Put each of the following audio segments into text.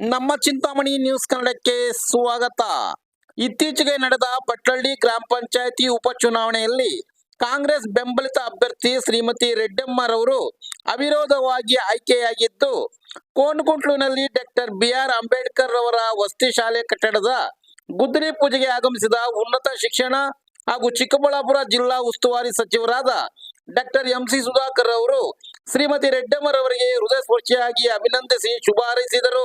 ನಮ್ಮ ಚಿಂತಾಮಣಿ ನ್ಯೂಸ್ ಕನ್ನಡಕ್ಕೆ ಸ್ವಾಗತ. ಇತ್ತೀಚೆಗೆ ನಡೆದ ಪಟ್ಟಳ್ಳಿ ಗ್ರಾಮ ಪಂಚಾಯತಿ ಉಪಚುನಾವಣೆಯಲ್ಲಿ ಕಾಂಗ್ರೆಸ್ ಬೆಂಬಲಿತ ಅಭ್ಯರ್ಥಿ ಶ್ರೀಮತಿ ರೆಡ್ಡಮ್ಮರವರು ಅವಿರೋಧವಾಗಿ ಆಯ್ಕೆಯಾಗಿದ್ದು, ಕೋನಗುಂಟ್ಲುನಲ್ಲಿ ಡಾಕ್ಟರ್ ಬಿ ಆರ್ ಅಂಬೇಡ್ಕರ್ ಅವರ ವಸತಿ ಶಾಲೆ ಕಟ್ಟಡದ ಗುದ್ದಲಿ ಪೂಜೆಗೆ ಆಗಮಿಸಿದ ಉನ್ನತ ಶಿಕ್ಷಣ ಹಾಗೂ ಚಿಕ್ಕಬಳ್ಳಾಪುರ ಜಿಲ್ಲಾ ಉಸ್ತುವಾರಿ ಸಚಿವರಾದ ಡಾಕ್ಟರ್ ಎಂ ಸಿ ಸುಧಾಕರ್ ಅವರು ಶ್ರೀಮತಿ ರೆಡ್ಡಮ್ಮರವರಿಗೆ ಹೃದಯ ಸ್ಪರ್ಶಿಯಾಗಿ ಅಭಿನಂದಿಸಿ ಶುಭ ಹಾರೈಸಿದರು.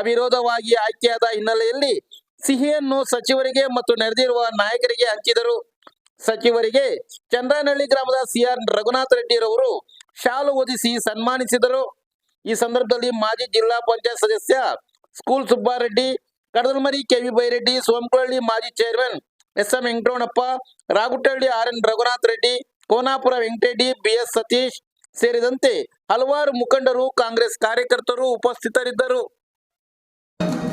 ಅವಿರೋಧವಾಗಿ ಆಯ್ಕೆಯಾದ ಹಿನ್ನೆಲೆಯಲ್ಲಿ ಸಿಹಿಯನ್ನು ಸಚಿವರಿಗೆ ಮತ್ತು ನೆರೆದಿರುವ ನಾಯಕರಿಗೆ ಹಂಚಿದರು. ಸಚಿವರಿಗೆ ಚಂದ್ರನಹಳ್ಳಿ ಗ್ರಾಮದ ಸಿಆರ್ ರಘುನಾಥ್ ರೆಡ್ಡಿರವರು ಶಾಲು ಓದಿಸಿ ಸನ್ಮಾನಿಸಿದರು. ಈ ಸಂದರ್ಭದಲ್ಲಿ ಮಾಜಿ ಜಿಲ್ಲಾ ಪಂಚಾಯತ್ ಸದಸ್ಯ ಸ್ಕೂಲ್ ಸುಬ್ಬಾರೆಡ್ಡಿ ಕಡದಲ್ಮರಿ ಕೆವಿ ಬೈರೆಡ್ಡಿ ಸೋಮಕೊಳ್ಳಿ ಮಾಜಿ chairman S M Venkataramanappa, Ragutahalli R N Raghunath Reddy, Konapura Venkatareddy, BS Satish ಸೇರಿದಂತೆ ಹಲವಾರು ಮುಖಂಡರು ಕಾಂಗ್ರೆಸ್ ಕಾರ್ಯಕರ್ತರು ಉಪಸ್ಥಿತರಿದ್ದರು. Thank you